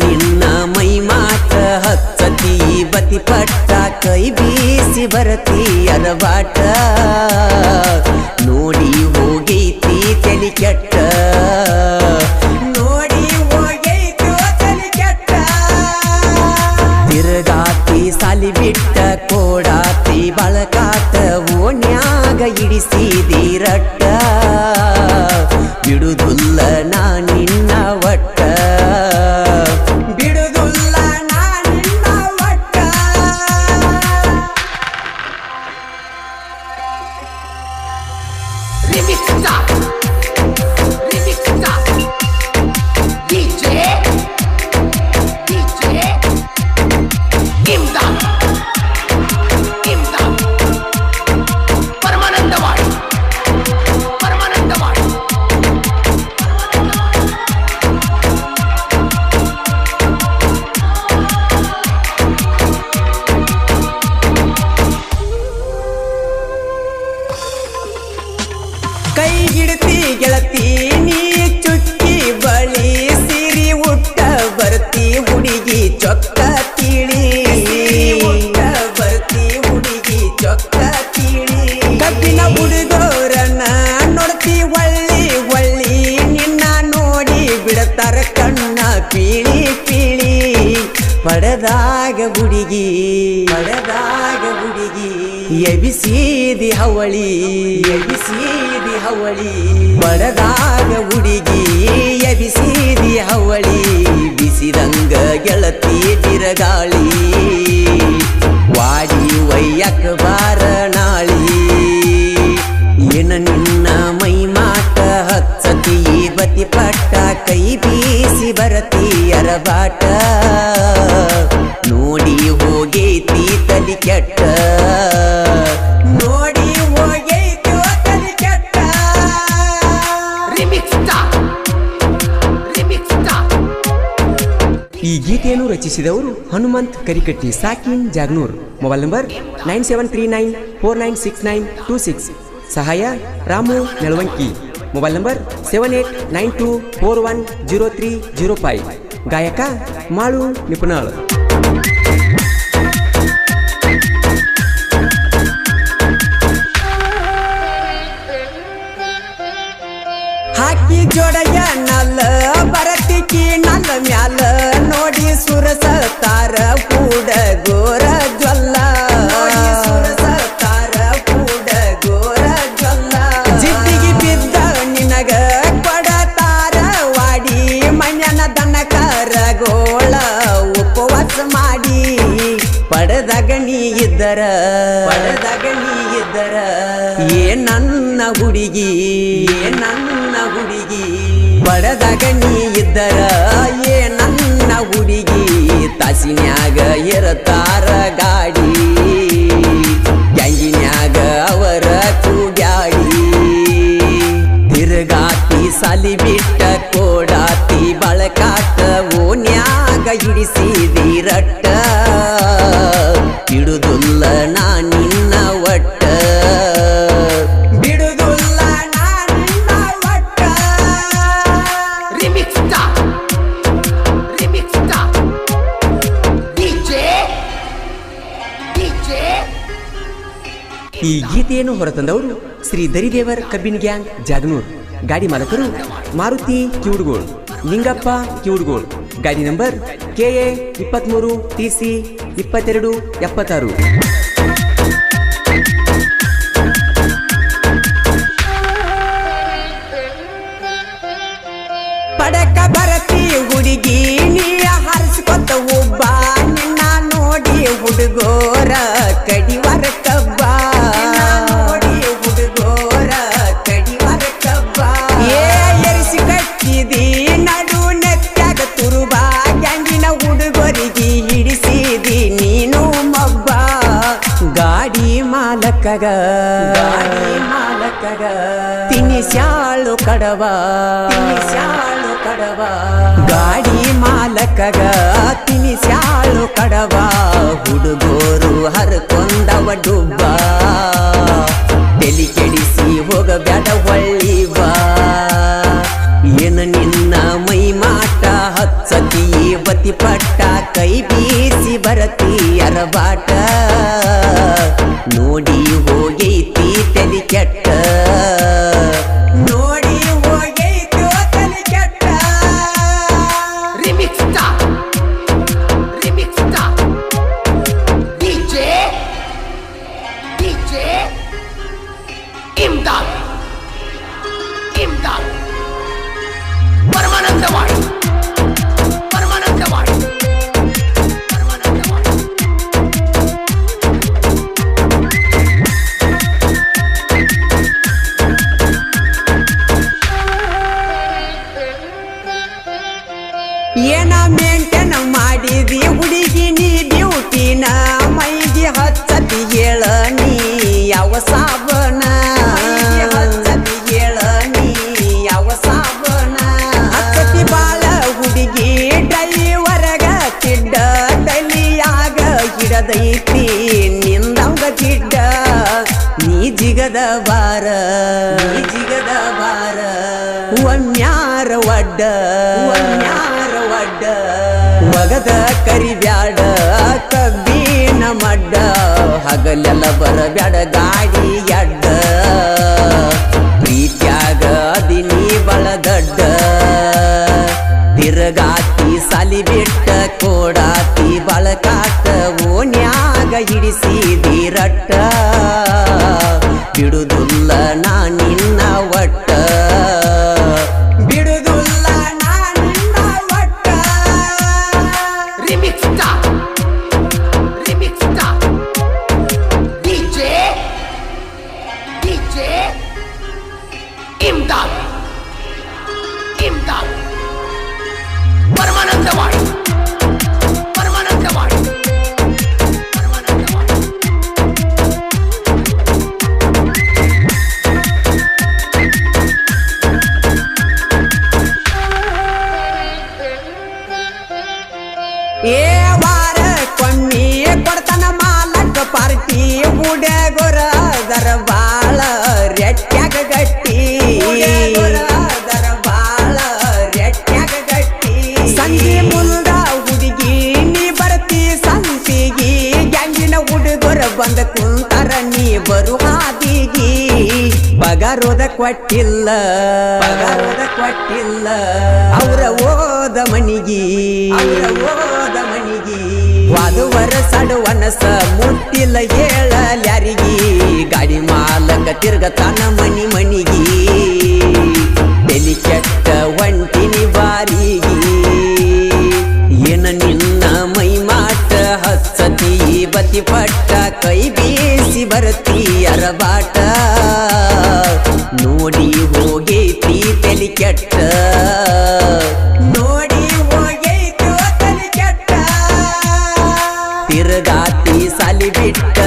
ನಿನ್ನ ಮೈ ಮಾಟ ಹಚ್ಚತಿ ಬತಿ ಪಟ್ಟ ಕೈ ಬೀಸಿ ಬರತಿ ಅರಬಾಟ ನೋಡಿ ಹೋಗೈತಿ ತಲಿ ಕೆಟ್ಟ ನೋಡಿ ಹೋಗೈತಿ ತಲಿ ಕೆಟ್ಟ ತಿರುಗಾತಿ ಸಾಲಿ ಬಿಟ್ಟ ಕೋಡಾತಿ ಬಳಕಾತ ಓಣ್ಯಾಗ ಇಡಿಸಿದಿ ಕೈ ಹಿಡ್ತಿ ಗೆಳತಿ, ನೀ ಬಳಿ ಸಿರಿ ಉಟ್ಟ ಬರ್ತಿ ಹುಡುಗಿ ಚೊಕ್ಕ ತಿಳಿ. ಬರ್ತಿ ಹುಡುಗಿ ಚೊಕ್ಕ ತಿಳಿ ಕಬ್ಬಿನ ಹುಡುಗೋರನ್ನ ನೋಡ್ತಿ ಒಳ್ಳಿ ಒಳ್ಳಿ, ನಿನ್ನ ನೋಡಿ ಬಿಡತಾರ ಕಣ್ಣ ಪೀಳಿ ಪೀಳಿ. ಪಡೆದಾಗ ಹುಡುಗಿ ಎಬಿಸಿದಿ ಹವಳಿ ಎಬಿಸಿದಿ ಹವಳಿ. ಪಡೆದಾಗ ಹುಡುಗಿ ಎಬಿಸಿದಿ ಹವಳಿ. ಬಿಸಿದಂಗ ಗೆಳತಿ ಬಿರಗಾಳಿ ವಾಡಿ ವೈಯಕ ಬಾರ ನಾಳಿ. ಏನ ನಿನ್ನ ಮೈ ಮಾತ ಹಚ್ಚತಿ ಬತಿ ಪಟ್ಟ ಕೈ ಬೀಸಿ ಬರತಿ, ಅರಬಾಟ. ರಚಿಸಿದವರು Hanumanth Karikatti, ಸಾಕಿನ್ Jagnur. Mobile number nine seven three nine four nine six nine two six. ಸಹಾಯ Ramu Nelavanki. Mobile number seven eight nine two four one zero three zero five. ಗಾಯಕ ಮಾಳು ನಿಪುಣಾಳ್. ಇದ್ದರ ಇದ್ದರ ಏ ನನ್ನ ಹುಡುಗಿ, ಏ ನನ್ನ ಹುಡುಗಿ ಪಡೆದಾಗ ನೀ ಇದ್ದರ ಏ ನನ್ನ ಹುಡುಗಿ, ತಾಸಿನ್ಯಾಗ ಇರತಾರ ಗಾಡಿ. ಗಂಗಿನ್ಯಾಗ ಅವರ ಕೂಡ್ಯಾಡಿ ತಿರುಗಾತಿ ಸಾಲಿ ಬಿಟ್ಟ ಬಳಕಾಟ ಓನ್ಯಾಗ ವೀರಟ್ಟ ರಟ್ಟ. ಬಿಡುದುಲ್ಲ ನಾ ನಿನ್ನ ಒಟ್ಟ. ಬಿಡುದುಲ್ಲ ನಾ ನಿನ್ನ ಒಟ್ಟ. ರಿಮಿಕ್ಸ್ DJ ಈ ಗೀತೆಯನ್ನು ಹೊರತಂದವರು ಶ್ರೀ ದರಿದೇವರ್ ಕಬ್ಬಿನ ಗ್ಯಾಂಗ್ ಜಾಗನೂರ್. ಗಾಡಿ ಮಾಲಕರು ಮಾರುತಿ ಕಿವುಡ್ಗೋಳ್ ನಿಂಗಪ್ಪ ಕಿವುಡ್ಗೋಳ್. ಗಾಡಿ ನಂಬರ್ ಕೆ ಎ ಇಪ್ಪತ್ತ್ಮೂರು ಟಿ ಸಿ ಇಪ್ಪತ್ತೆರಡು ಎಪ್ಪತ್ತಾರು. ಮಾಲಕಗ ಮಾಲಕಗ ತಿನಿಸ್ಯಾಳು ಕಡವ. ತಿನಿಸ್ಯಾಳು ಕಡವ. ಗಾಡಿ ಮಾಲಕಗ ತಿನಿಸ್ಯಾಳು ಕಡವ. ಹುಡುಗೋರು ಹರ್ಕೊಂಡವ ಡುಬ್ಬ. ಬೆಲಿ ಕೆಡಿಸಿ ಹೋಗಬೇಡ ಒಳ್ಳಿವ ಏನು ನಿನ್ನ ಮೈ ಮಾಟ ಹತ್ಸತಿ ಬತಿ ಪಟ್ಟ ಕೈ ಬೀಸಿ ಬರತಿ, ಅರಬಾಟ. ಒಮ್ಯಾರ ಒಡ್ಡ. ಒನ್ಯಾರ ಒಡ್ಡ. ಒಗದ ಕರಿಬ್ಯಾಡ ಕಬ್ಬಿನ ಮಡ್ಡ. ಹಗಲೆಲ್ಲ ಬರಬ್ಯಾಡ ಗಾಡಿ ಅಡ್ಡ ಪ್ರೀತ್ಯಾಗ ಅದಿನಿ ಬಳದಡ್ಡ ತಿರುಗಾತಿ ಸಾಲಿ ಬಿಟ್ಟ ಕೋಡಾತಿ ಬಳಕಾತ ಓನ್ಯಾಗ ಹಿಡಿಸಿದಿ ರಟ್ಟ ಬಿಡುದುಲ್ಲ ನಾ ಪಗಾರೋದ ಕೊಟ್ಟಿಲ್ಲ. ಪಗಾರೋದ ಕೊಟ್ಟಿಲ್ಲ. ಅವರ ಓದ ಮನಿಗಿ ಅವರ ಓದ ಮನಿಗಿ ವಾದುವರ ಸಡುವನಸ ಮುಟ್ಟಿಲ್ಲ ಹೇಳಲ್ಯಾರಿಗಿ. ಗಾಡಿ ಮಾಲಕ ತಿರ್ಗತಾನ ಮನಿ ಮನಿಗಿ. ತೆಲಿ ಕೆಟ್ಟ ಒಂಟಿನಿ ಬಾರಿಗಿ. ಏನ ನಿನ್ನ ಮೈ ಮಾಟ ಹಚ್ಚತಿ ಬತಿ ಪಟ್ಟ ಕೈ ಬೀಸಿ ಬರತಿ ಅರಬಾಟ ಕೆಟ್ಟ. ನೋಡಿ ಹೋಗೈತು ತಲಿ ಕೆಟ್ಟ. ತಿರುಗಾತಿ ಸಾಲಿ ಬಿಟ್ಟ